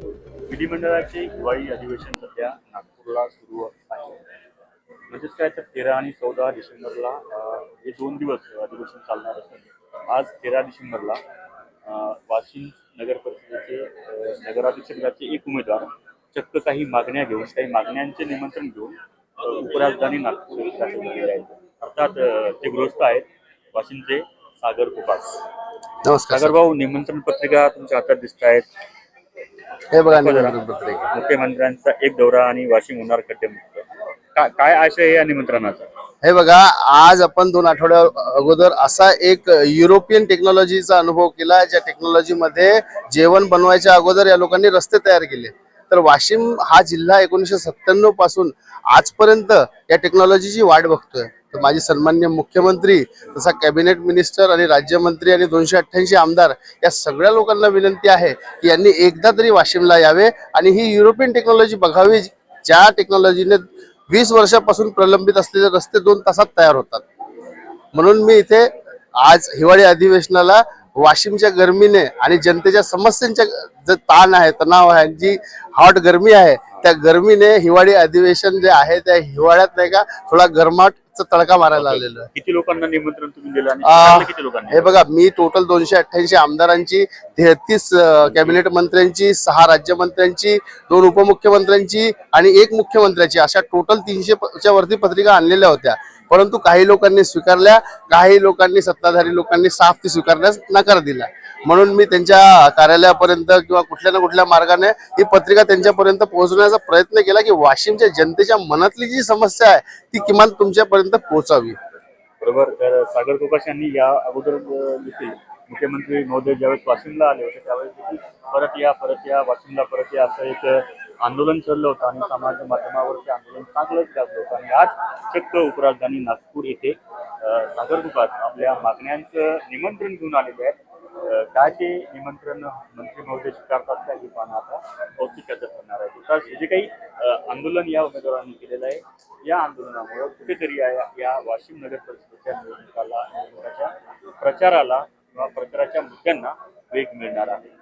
विधिमंडळाचे हिवाळी अधिवेशन सध्या नागपूरला सुरू आहे. म्हणजेच काय तर तेरा आणि चौदा डिसेंबरला हे दोन दिवस अधिवेशन चालणार असून आज तेरा डिसेंबरला वाशिम नगर परिषदेचे अं, नगराध्यक्ष पदाचे एक उमेदवार चक्क काही मागण्या घेऊन काही मागण्यांचे निमंत्रण घेऊन उपराजधानी नागपूर दाखल झालेले आहेत. अर्थात ते गृहस्थ आहेत वाशिमचे सागर कुपास. नमस्कार सागर भाऊ निमंत्रण पत्रिका तुमच्या हातात दिसत आहेत हे बघा निमंत्रण पत्रिका मुख्यमंत्र्यांचा एक दौरा आणि वाशिम होणार खड्डेमुक्त का- काय आशय आहे या निमंत्रणाचा? हे बघा आज आपण दोन आठवड्या अगोदर असा एक युरोपियन टेक्नॉलॉजीचा अनुभव केला ज्या टेक्नॉलॉजीमध्ये जेवण बनवायच्या अगोदर या लोकांनी रस्ते तयार केले. तर वाशिम हा जिल्हा एकोणीसशे सत्त्याण्णवपासून आजपर्यंत या टेक्नॉलॉजीची वाट बघतोय. तर माझे सन्मान्य मुख्यमंत्री तसा कॅबिनेट मिनिस्टर आणि राज्यमंत्री आणि दोनशे अठ्ठ्याऐंशी आमदार या सगळ्या लोकांना विनंती आहे की यांनी एकदा तरी वाशिमला यावे आणि ही युरोपियन टेक्नॉलॉजी बघावी ज्या टेक्नॉलॉजीने वीस वर्षापासून प्रलंबित असलेले रस्ते दोन तासात तयार होतात. म्हणून मी इथे आज हिवाळी अधिवेशनाला वाशिमच्या गरमीने आणि जनतेच्या समस्यांच्या जे ताण आहे तणाव आहे जी हॉट गरमी आहे त्या गरमीने हिवाळी अधिवेशन जे आहे त्या हिवाळ्यात नाही का थोडा गरमाट तडका मारायला आलेलो आहे. किती लोकांना निमंत्रण तुम्ही दिलं आणि आ, किती लोकांनी? हे बघा मी टोटल दोनशे अठ्ठ्याऐंशी आमदारांची तेहतीस कॅबिनेट मंत्र्यांची सहा राज्यमंत्र्यांची दोन उपमुख्यमंत्र्यांची आणि एक मुख्यमंत्र्याची. अशा टोटल तीनशे च्या वरती पत्रिका आणलेल्या होत्या. परंतु काही लोकांनी स्वीकारल्या काही लोकांनी सत्ताधारी लोकांनी साफ ती स्वीकारण्यास नकार दिला. म्हणून मी त्यांच्या कार्यालयापर्यंत किंवा कुठल्या ना कुठल्या मार्गाने ही पत्रिका त्यांच्यापर्यंत पोहोचवण्याचा प्रयत्न केला की वाशिमच्या जनतेच्या मनातली जी समस्या आहे ती किमान तुमच्यापर्यंत पोहोचावी. बरोबर. सागर कोकाश यांनी या अगोदर देखील मुख्यमंत्री महोदय ज्यावेळेस वाशिमला आले होते त्यावेळेस देखील परत या परत या वाशिमला परत या असं एक आंदोलन चाललं होतं आणि समाज माध्यमावरचे आंदोलन चांगलंच गाजलं होतं. आणि आज चक्क उपराजधानी नागपूर येथे सागर कुपास आपल्या मागण्यांचं निमंत्रण घेऊन आलेले आहेत. काय ते निमंत्रण मंत्री महोदय स्वीकारतात का हे पाहणं आता? औत्सुक्याचं ठरणार आहे. तसंच हे जे काही आंदोलन या उमेदवारांनी केलेलं आहे या आंदोलनामुळे कुठेतरी या या वाशिम नगर परिषदेच्या निवडणुकाला निवडणुकाच्या प्रचाराला किंवा प्रचाराच्या मुद्द्यांना वेग मिळणार आहे.